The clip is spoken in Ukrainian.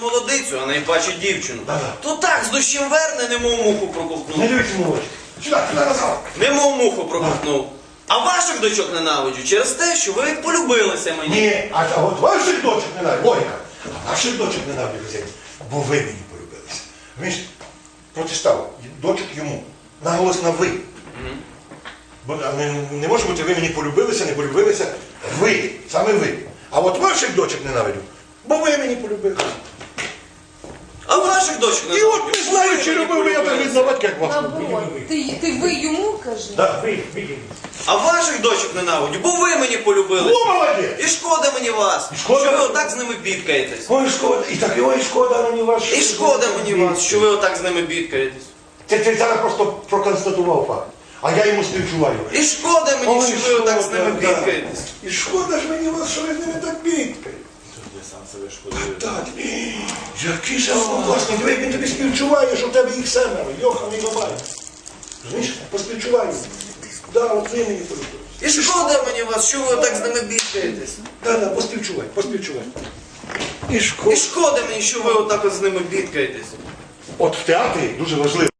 молодицю, а найпаче дівчину. Да-да. То так з дощем верне, немов муху Не проковтнув. в очі. Сюди, сюди назад. Немов муху проковтнув. А ваших дочок ненавиджу через те, що ви полюбилися мені. Ні, а, от ваших дочок ненавидять. Логіка. А ваших дочок ненавидять, бо ви мені полюбилися. Він ж протистав дочок йому. Наголос на ви. Бо а, не, не може бути, ви мені полюбилися, не полюбилися. Ви, саме ви. А от ваших дочок ненавидю, бо ви мені полюбилися. А ваших дочок І от не знаю, чи любив я так відновати, як вас. Наоборот, ти, ти ви йому кажи. Да, ви, ви, ви. А ваших дочок ненавиджу, бо ви мені полюбилися. О, молодець! І шкода мені вас, І шкода? що ви отак з ними бідкаєтесь. Ой, шкода. І так, ой, шкода мені вас. І шкода мені вас, що ви отак з ними бідкаєтесь. Ти, ти зараз просто проконстатував факт. А я йому співчуваю. І шкода мені, Ой, що ви отак з ними да. бідкаєтесь. І шкода ж мені вас, що ви з ними так бідкаєте. Сам себе шкодую. Так, який же власник, диви, як він тобі співчуває, що в тебе їх семеро, йоханий бабай. Розумієш, поспівчуваю. Да, от ви мені. І шкода мені вас, що ви отак з ними бідкаєтесь. Да, да, поспівчувай, поспівчувай. І І шкода. шкода мені, що ви отак от з ними бідкаєтесь. От в театрі дуже важливо.